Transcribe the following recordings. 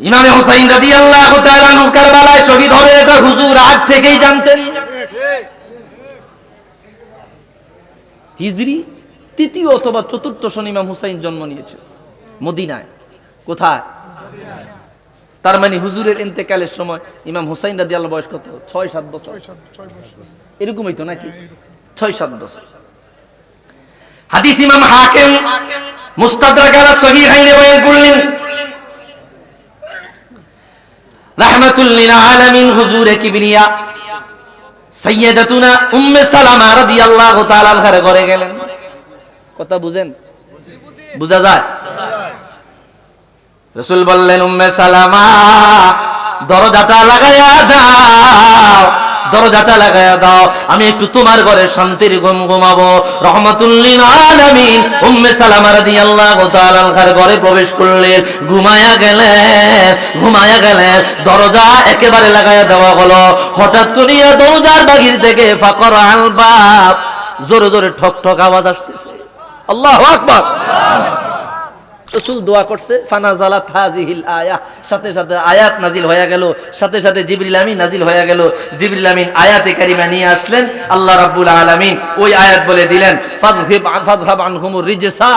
ইমামে হোসাইন রাদিয়াল্লাহু তাআলা আনহু কারবালায় শহীদ হবে এটা হুজুর আগ থেকেই জানতেন। হিজরি তৃতীয় অথবা চতুর্থ সন ইমাম হুসাইন জন্ম নিয়েছে। মদিনায়। কোথায়? তার মানে হুজুরের ইন্তেকালের সময় ইমাম হুসাইন রাদি আল্লাহ বয়স কত? ছয় সাত বছর। এরকমই তো নাকি? ছয় সাত বছর। হাদিস ইমাম হাকিম মুস্তাদরাক আলা সহিহাইনে বয়ান করলেন ঘরে গেলেন। কথা বুঝেন? বুঝা যায়? রসুল বললেন দরজাটা লাগাইয়া দাও। দরজাটা লাগাইয়া দাও, আমি একটু তোমার ঘরে শান্তির ঘুম ঘুমাবো। রহমাতুল্লিন আলামিন, উম্মে সালামা রাদিয়াল্লাহু তাআলা আনহার ঘরে প্রবেশ করলেন। ঘুমায়া গেলেন ঘুমায়া গেলেন, দরজা একেবারে লাগাইয়া দেওয়া হলো। হঠাৎ করিয়া দরজার বাহির থেকে ফাকর আলবাব জোরে জোরে ঠক ঠক আওয়াজ আসতেছে। আল্লাহু আকবার। রসুল দোয়া করছে ফানাজালাত হাজিহিল আয়া। সাথে সাথে আয়াত নাজিল হয়ে গেল, সাথে সাথে জিবরিল আমিন নাজিল হয়ে গেল। জিবরিল আমিন আয়াতে কারিমা নিয়ে আসলেন, আল্লাহ রাব্বুল আলামিন ওই আয়াত বলে দিলেন, ফাযহিব ফাযহাব আনহুমুর রিজসা।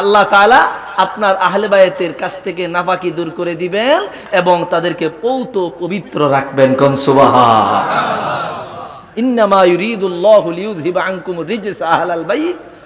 আল্লাহ তাআলা আপনার আহলে বায়াতের কাছ থেকে নাফাকি দূর করে দিবেন এবং তাদেরকে পৌত পবিত্র রাখবেন, কোন সুবহান। ইন্নামা ইউরিদুল্লাহু লিইউযহিবা আনকুম রিজসা আহলাল বাইত।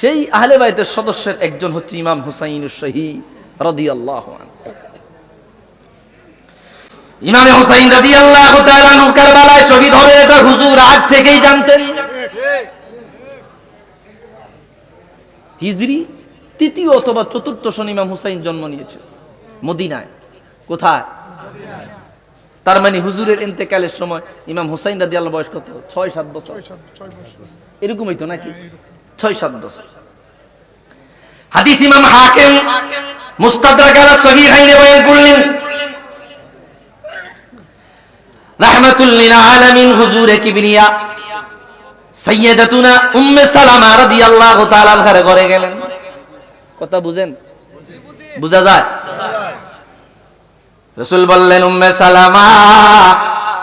সেই আহলে বাইতের সদস্যের একজন হচ্ছে ইমাম হুসাইন শহীদ রদি আল্লাহ ইমামে হুসাইন রাদি আল্লাহ কারবালায় শহীদ হবে এটা হুজুর আগ থেকেই জানতেন। হিজরি তৃতীয় অথবা চতুর্থ সন ইমাম হুসাইন জন্ম নিয়েছে। মদিনায়। কোথায়? তার মানে হুজুরের ইন্তেকালের সময় ইমাম হুসাইন রাদি আল্লাহ বয়স কত? ছয় সাত বছর। এরকমই তো নাকি? ছয় সাত বছর। হাদিস ইমাম হাকিম মুস্তাদরাক সহিহাইনে বয়ান করলেন আলামিন হুজুরে উম্মে সালামা রাদিয়াল্লাহু তাআলা ঘরে গেলেন। কথা বুঝেন?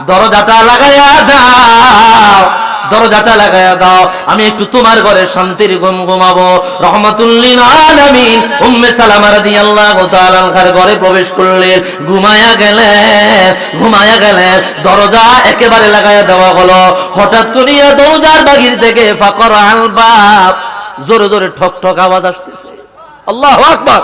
দরজাটা লাগাইয়া দাও। দরজাটা লাগাইয়া দাও, আমি একটু তোমার ঘরে শান্তির ঘুম ঘুমাবো। রহমাতুল্লিন আলামিন, উম্মে সালামা রাদিয়াল্লাহু তাআলা আনহার ঘরে প্রবেশ করলেন। ঘুমায়া গেলেন ঘুমায়া গেলেন, দরজা একেবারে লাগাইয়া দেওয়া হলো। হঠাৎ করিয়া দরজার বাহির থেকে ফাকর আলবাব, জোরে জোরে ঠক ঠক আওয়াজ আসতেছে। আল্লাহু আকবার।